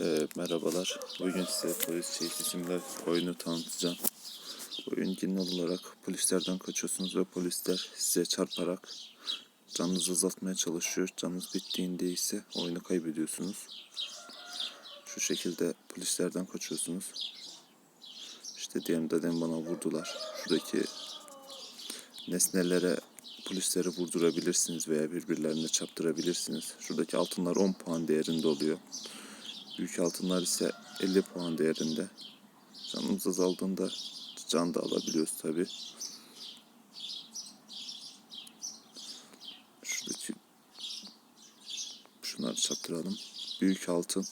Ee, merhabalar. Bugün size polis isimli oyunu tanıtacağım. Oyun genel olarak polislerden kaçıyorsunuz ve polisler size çarparak canınızı azaltmaya çalışıyor. Canınız bittiğinde ise oyunu kaybediyorsunuz. Şu şekilde polislerden kaçıyorsunuz. İşte diyelim dedem bana vurdular. Şuradaki nesnelere polisleri vurdurabilirsiniz veya birbirlerine çarptırabilirsiniz. Şuradaki altınlar 10 puan değerinde oluyor. Büyük altınlar ise 50 puan değerinde. Canımız azaldığında can da alabiliyoruz tabi. Şuradaki şunları çaptıralım. Büyük altın.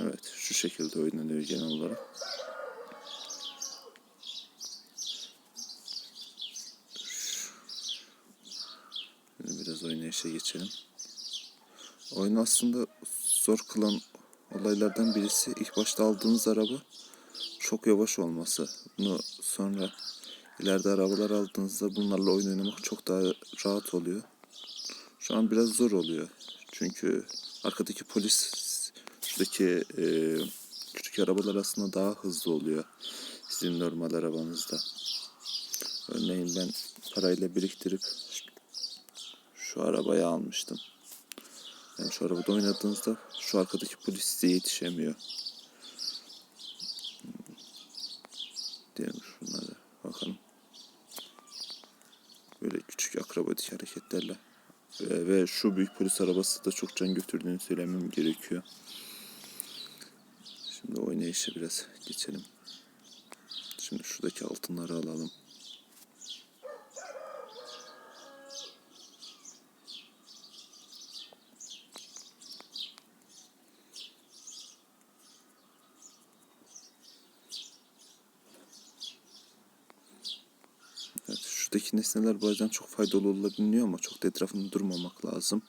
Evet şu şekilde oynanıyor genel olarak. Şimdi biraz oynayışa geçelim. Oyunu aslında zor kılan olaylardan birisi ilk başta aldığınız araba çok yavaş olması. Bunu sonra ileride arabalar aldığınızda bunlarla oyun oynamak çok daha rahat oluyor. Şu an biraz zor oluyor. Çünkü arkadaki polis şuradaki e, küçük arabalar aslında daha hızlı oluyor. Sizin normal arabanızda. Örneğin ben parayla biriktirip şu arabayı almıştım. Yani şu arabada oynadığınızda şu arkadaki polis size yetişemiyor. Diyelim şunlara bakalım. Böyle küçük akrobatik hareketlerle. Ve, ve şu büyük polis arabası da çok can götürdüğünü söylemem gerekiyor. Şimdi oynayışa biraz geçelim. Şimdi şuradaki altınları alalım. Şuradaki nesneler bazen çok faydalı olabiliyor ama çok da etrafında durmamak lazım.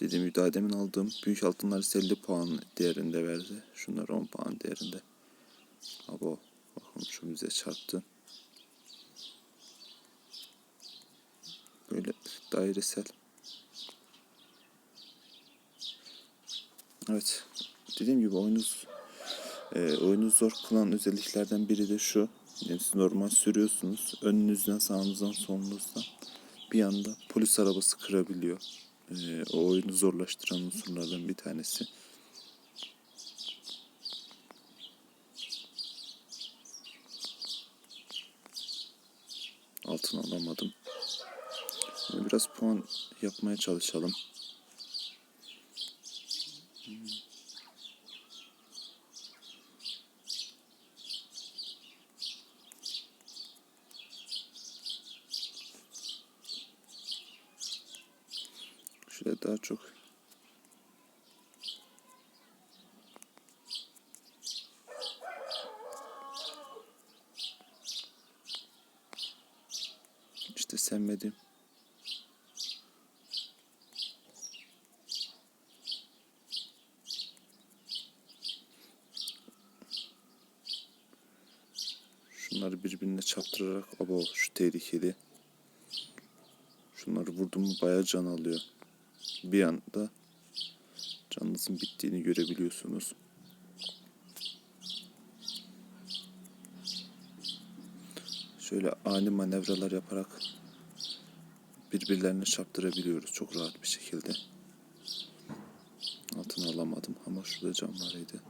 Dediğim gibi daha demin aldığım büyük altınlar ise 50 puan değerinde verdi. Şunlar 10 puan değerinde. Abo bakın şu bize çarptı. Böyle dairesel. Evet. Dediğim gibi oyunu e, oyunu zor kılan özelliklerden biri de şu. Siz normal sürüyorsunuz. Önünüzden, sağınızdan, solunuzdan bir anda polis arabası kırabiliyor. Ee, o oyunu zorlaştıran unsurlardan bir tanesi. Altın alamadım. Biraz puan yapmaya çalışalım. Şöyle daha çok. İşte sevmediğim. Şunları birbirine çarptırarak abo şu tehlikeli. Şunları vurdum mu bayağı can alıyor bir anda canınızın bittiğini görebiliyorsunuz. Şöyle ani manevralar yaparak birbirlerine çarptırabiliyoruz çok rahat bir şekilde. Altını alamadım ama şurada cam vardı.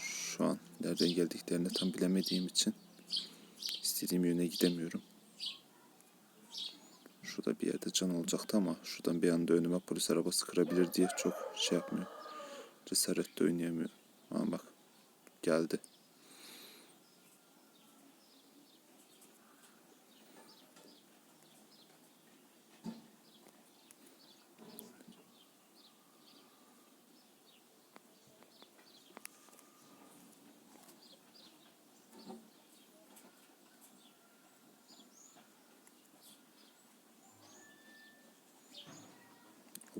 Şu an nereden geldiklerini tam bilemediğim için istediğim yöne gidemiyorum. Şurada bir yerde can olacaktı ama şuradan bir anda önüme polis arabası kırabilir diye çok şey yapmıyor. Cesaretle oynayamıyor. Ama bak geldi.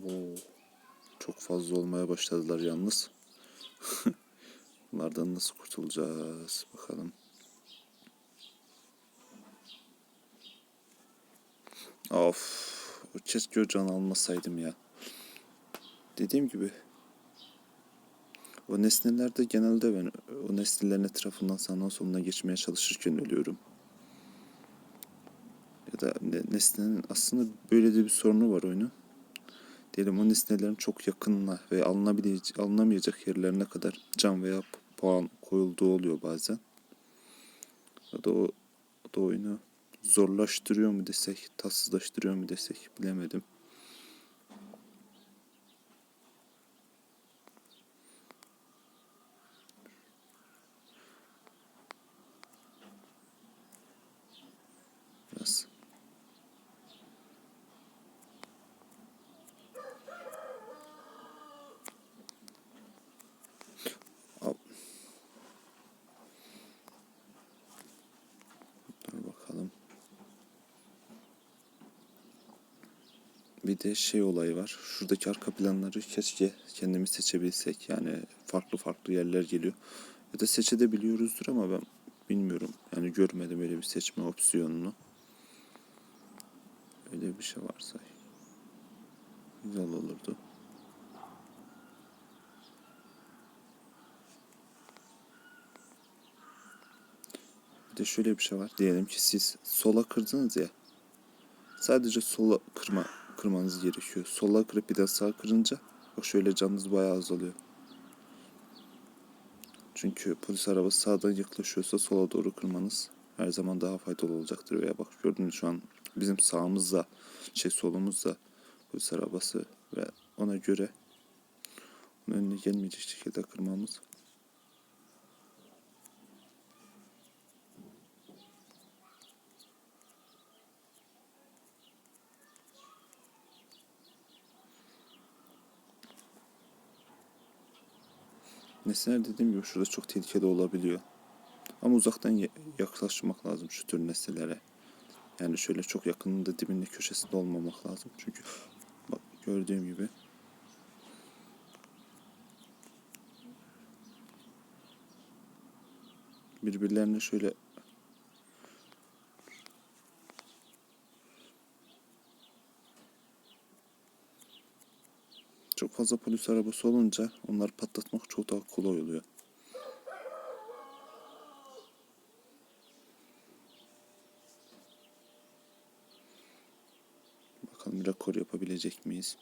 Oo, çok fazla olmaya başladılar yalnız. Bunlardan nasıl kurtulacağız bakalım. Of, o keşke o can almasaydım ya. Dediğim gibi O nesnelerde genelde ben o nesnelerin etrafından sağına soluna geçmeye çalışırken ölüyorum. Ya da ne- nesnenin aslında böyle de bir sorunu var oyunun. Diyelim o nesnelerin çok yakınına ve alınabilecek, alınamayacak yerlerine kadar can veya pu- puan koyulduğu oluyor bazen. O da, o da oyunu zorlaştırıyor mu desek, tatsızlaştırıyor mu desek bilemedim. Biraz. Al. Dur bakalım. Bir de şey olayı var. Şuradaki arka planları keşke kendimiz seçebilsek. Yani farklı farklı yerler geliyor. Ya da seçebiliyoruzdur ama ben bilmiyorum. Yani görmedim öyle bir seçme opsiyonunu. Öyle bir şey varsa güzel olurdu. Bir de şöyle bir şey var. Diyelim ki siz sola kırdınız ya. Sadece sola kırma kırmanız gerekiyor. Sola kırıp bir de sağa kırınca bak şöyle canınız bayağı azalıyor. Çünkü polis arabası sağdan yaklaşıyorsa sola doğru kırmanız her zaman daha faydalı olacaktır. Veya bak gördüğünüz şu an bizim sağımızda şey solumuzda polis arabası ve ona göre önüne gelmeyecek şekilde kırmamız Nesneler dediğim gibi şurada çok tehlikeli olabiliyor. Ama uzaktan ya- yaklaşmak lazım şu tür nesnelere. Yani şöyle çok yakınında dibinde köşesinde olmamak lazım. Çünkü bak gördüğüm gibi birbirlerine şöyle çok fazla polis arabası olunca onları patlatmak çok daha kolay oluyor. Bakalım rekor yapabilecek miyiz?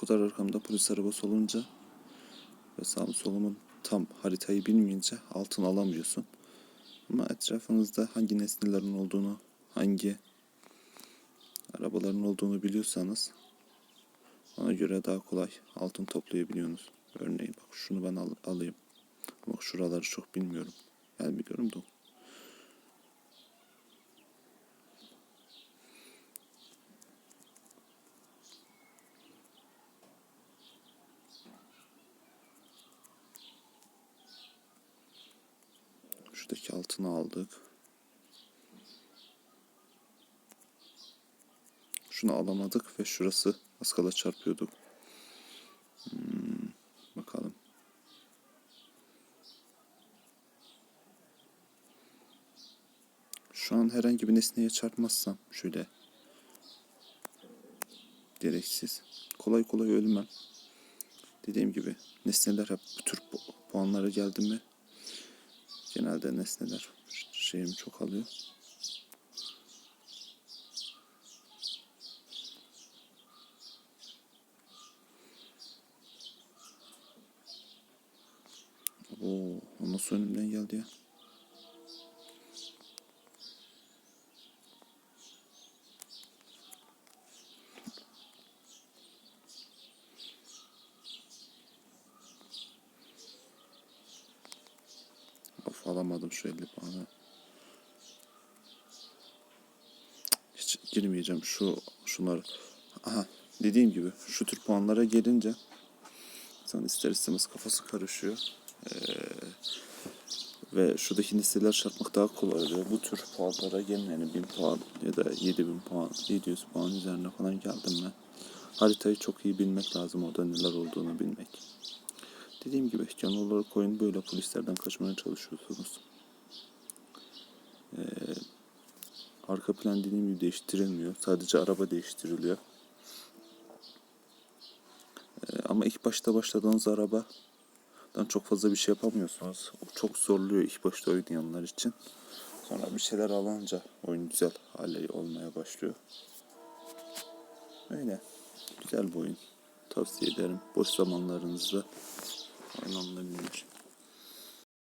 Kadar arkamda polis arabası olunca ve sağım solumun tam haritayı bilmeyince altın alamıyorsun. Ama etrafınızda hangi nesnelerin olduğunu, hangi arabaların olduğunu biliyorsanız ona göre daha kolay altın toplayabiliyorsunuz. Örneğin bak şunu ben al- alayım. Bak şuraları çok bilmiyorum. Yani biliyorum da şuradaki altını aldık. Şunu alamadık ve şurası az kala çarpıyorduk. Hmm, bakalım. Şu an herhangi bir nesneye çarpmazsam şöyle gereksiz. Kolay kolay ölmem. Dediğim gibi nesneler hep bu tür pu- puanlara geldi mi genelde nesneler şeyimi çok alıyor. Oo, o nasıl önümden geldi ya? Alamadım şu 50 puanı. Hiç girmeyeceğim şu şunları. Aha dediğim gibi şu tür puanlara gelince insan ister istemez kafası karışıyor. Ee, Ve şuradaki listeler çarpmak daha kolay oluyor. Bu tür puanlara gelin yani 1000 puan ya da 7000 puan, 700 puan üzerine falan geldim mi? Haritayı çok iyi bilmek lazım. Orada neler olduğunu bilmek. Dediğim gibi genel olarak oyun böyle polislerden kaçmaya çalışıyorsunuz. Ee, arka plan dediğim gibi değiştirilmiyor. Sadece araba değiştiriliyor. Ee, ama ilk başta başladığınız arabadan çok fazla bir şey yapamıyorsunuz. O çok zorluyor ilk başta oynayanlar için. Sonra bir şeyler alınca oyun güzel hale olmaya başlıyor. Öyle. Güzel bir oyun. Tavsiye ederim. Boş zamanlarınızda войном на бирже